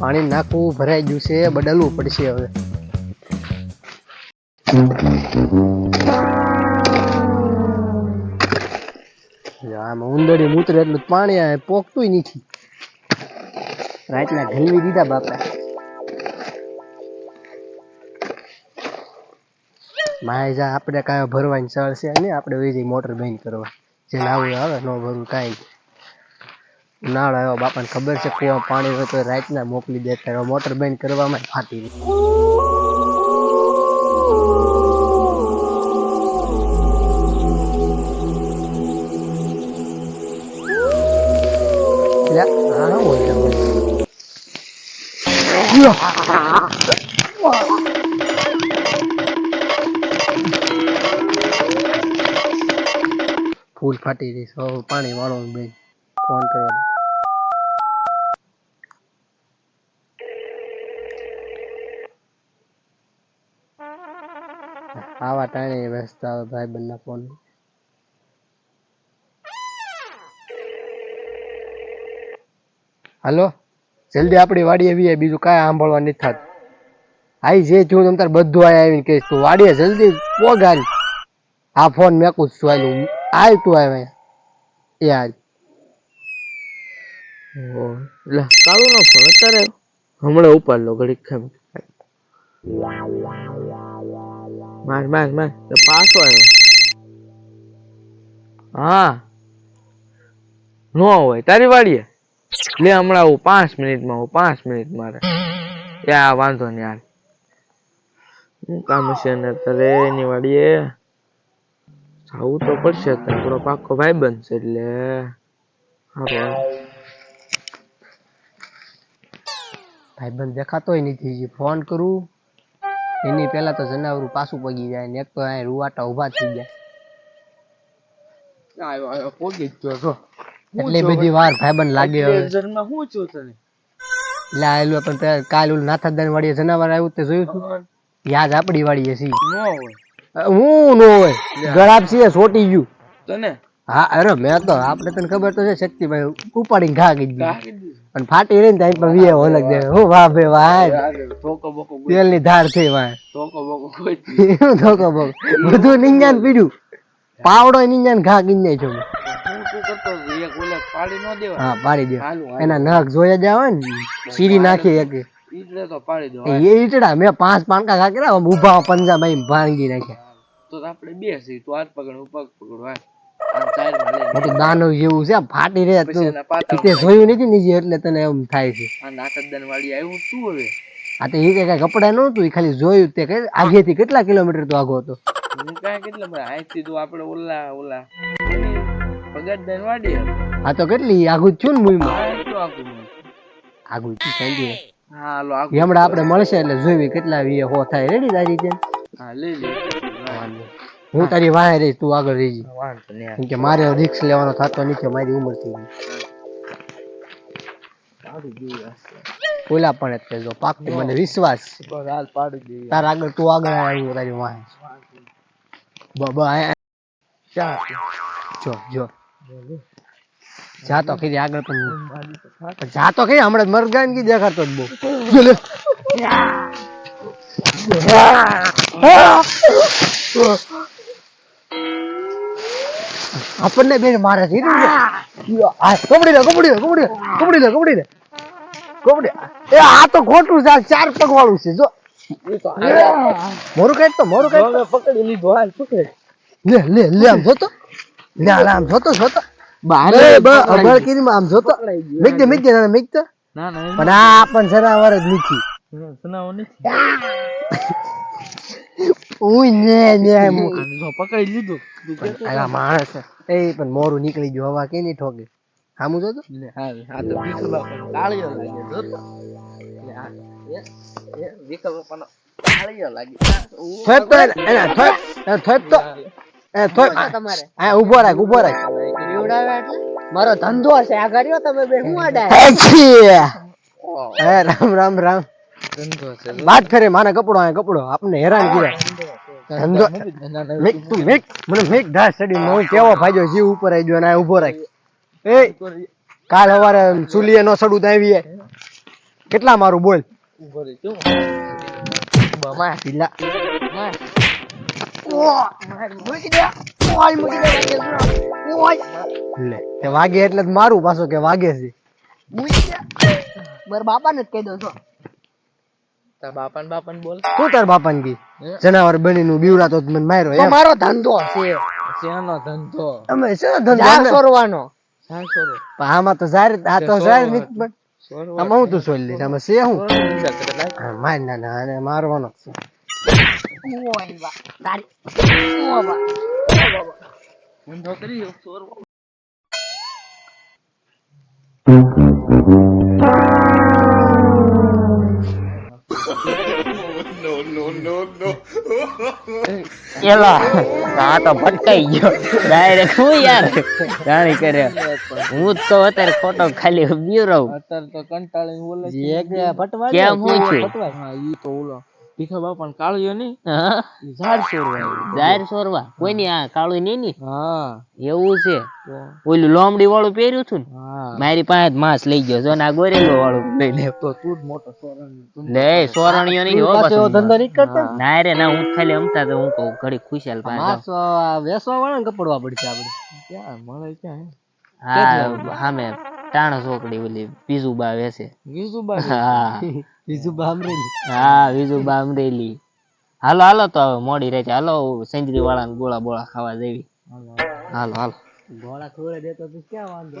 પાણી નાખવું, ભરાઈ ગયું છે, બદલવું પડશે હવે. આમાં ઉંદરડી મૂતરે એટલું પાણી આવે પોકતું નથી. રાતના ઢલવી દીધા બાપા. માય જા, આપણે કાંઈ ભરવાની સળ છે નહીં, આપણે વહી જઈ મોટર બંધ કરવા. જે લાવવું આવે, ન ભરવું કાંઈ. ઉનાળો આવ્યો બાપાને ખબર છે કુવા પાણી હોય તો રાતના મોકલી દેતા હવે મોટર બંધ કરવામાં ફાટી ગઈ. લે, આ શું હોય છે? ફૂલ ફાટી ગઈ સૌ પાણી વાળો બેન ફોન કરવા આવા ટાણે વ્યસ્ત આવે ભાઈ બંને ફોન. હાલો, જલ્દી આપણી વાડીએ વી બીજું કાંઈ સાંભળવા નથી થતું. આઈ જે જો તમ તાર બધું આય આવીને કહીશ તું, વાડીએ જલ્દી પોગાલ આ ફોન મેકું છું આયલું આય તું આવે એ આજ લે કાળુ નો ફોન અત્યારે હમણાં ઉપાડ લો ઘડીક ખામ. માર માર માર પાછો આવ્યો. હા. નો હોય, તારી વાડીએ? લે, હમણાં હું પાંચ મિનિટમાં હું પાંચ મિનિટ મારે. એ વાંધો નહીં યાર શું કામ હશે ને તારે એની વાડીએ? જવું તો પડશે તારો પાકો ભાઈ બનશે એટલે. ભાઈ બંધ દેખાતો નથી. ફોન કરું. એની પહેલા તો જનાવરું પાછું પગી જાય ને એક તો અહીં રૂવાટા ઊભા થઈ ગયા. પોગી એટલી બધી વાર ભાઈબંધ લાગે હવે. લેઝરમાં શું છું તને? એટલે આયેલું પણ કાલ ઓલું નાથાદાન વાડીએ જનાવર આવ્યું તે જોયું? છું યાદ આપડી વાડીએ સી હું નો હોય. ગરાબ છે સોટી ગયું. તને? હા અરે મેં તો આપણે તને ખબર તો છે શક્તિભાઈ ઉપાડીને ઘા દીધી પણ ફાટી રહી ને ત્યાં પણ વીએ ઓલગ દે હું વાહ બે વાહ. તેલની ધાર થઈ વાહ ધોકો બોકો બધું નિંજાન પીડ્યું. પાવડો નિંજાન ઘા કરી જાય મેં. હું પાડી દે. એના નખ જોયા જ આવે ને? સીરી નાખી એક. ઈટડા મેં પાંચ પાનકા ઘા કર્યા આમ ઊભા ભાંગી નાખ્યા. તો આપણે બે છીએ તું હાથ પકડ હું પગ પકડું હાલ. આમ સાઈડમાં લઈને. મોટું દાનવ જેવું છે ફાટી રહ્યા તું. તે જોયું નથી નીચે એટલે તને એમ થાય છે. આ નાકદન વાળી આવ્યું શું હવે? આ તો એ કઈ કપડા નહોતું એ ખાલી જોયું તે કઈ. આગેથી કેટલા કિલોમીટર તો આગો હતો? હું કાંઈ કેટલા બધા અહીંથી તો આપણે ઓલા ઓલા પગડદાન વાડી આ તો કેટલી આગું છું ને નહીં. આગું છું. સમજી હા હાલો. હમણાં આપણે મળશે એટલે જોઈ કેટલા વીએ હો થાય. રેડી તારી રીતે હા લઈ લે. હું તારી વાહે રહી તું આગળ રહીજી. કેમ કે મારે રિક્સ લેવાનો થતો નથી મારી ઉંમર થઈ ગઈ. ઓલા પણ જો પાકું મને વિશ્વાસ તાર આગળ તું આગળ આવ્યું તારી વાહે બ બ આ- ચા. જો જો. જા તો ખરી આગળ પણ જાતો ખરી હમણાં મરગાન કી દેખાડતો જ બહુ. જો લે. આપણને બે મારે છે. કબડી લે કબડી લે કબડી કબડી લે કબડી લે. કબડી. એ આ તો ખોટું છે ચાર પગ વાળું છે જો. મોરું કઈ તો મોરું કઈ પકડી લીધો હાલ પકડે લે લે લે આમ જોતો. લે આમ જોતો જોતો. બારે બ આમ જોતો. મેક દે મેક દે ના મેક ના પણ આ પણ જનાવર જ નથી. એમ સુનાવો નથી. પકડી લીધું. આ માણસ એ પણ મોરું નીકળી ગયું. હવા કે નહીં ઠોકે જોતો? લે હાલ આ તો કાળિયો લાગે જો તો કાળિયો લાગે તો એ તો તમારે. આ ઊભો રાખ ઊભો રાખ. મારો ધંધો છે આ કર્યો તમે બે હું આડા! એ રામ રામ રામ. ધંધો છે વાત કરે માને કપડો આ કપડો આપને હેરાન કર્યા. ધંધો મેક તું મેક. મને મેક ધાસ ચડી હું કેવો ભાઈજો જીવ ઉપર આવી ગયો ને ઊભો રાખ. એ કાલ સવારે ચૂલીએ નો સડું તો કેટલા મારું બોલ? ઊભો કેવું બમા વાગે એટલે મારું પાછો કે વાગે છે. બાપા ને બાપાને જ કહી દો છો તાર બાપા ને બાપા બોલ. તું તાર બાપાને હે? જનાવર બનીનું બીવડાતો તો મને માર્યો એમ? મારો ધંધો. છે શેનો ધંધો? અમે શેનો ધંધો? જાર સોરવાનો. જાર રો પણ આમાં તો જાર આ તો જાર નીક પણ આમાં હું તું સોલી લઈશ? આમાં શે હું? સોરો. હા, માર ના ના અને મારવાનો છે. ઓય બા તારી ઓ બા ઊંધો કરી સોરો એલા આ તો ભટકાઈ ગયો. ડાયરેક્ટ હું યાર? જાણી કરે હું તો અત્યારે ખોટો ખાલી બીવરાવ અત્યારે તો કંટાળીને બોલે કેમ હું છું હા ઈ તો ઓલો. ભીખા બાપા ને કાળિયો નહીં હા? ઈ ઝાડ સોરવા કોઈ ની આ કાળું નહીં ની? હા. એવું છે. ઓલું લોમડી વાળું પહેર્યું હતું ને? મારી પાસે માસ લઈ ગયો. જો ને આ ગોરેલો વાળું. લઈ લે તો તું જ મોટો સોરણ લે સોરણિયો. નહીં હો પાછો ધંધો નહીં કરતા? ને? રે ના હું ખાલી અમતા તો હું કહું ઘડી ખુશાલ પાસે માસ વેસવા વાળા ને કપડવા પડશે આપણે ક્યાં મળે ક્યાં હા? સામે ટાણા ચોકડી ઓલી બીજું બા વેસે બીજું હા. બીજું અમરેલી? હા બીજું બા અમરેલી. હાલો હાલો તો હવે મોડી રહે છે હાલો સેન્ચુરી વાળા ગોળા બોળા ખાવા જેવી. હાલો હાલો. ગોળા ખોળે દેતો તો ક્યાં વાંધો?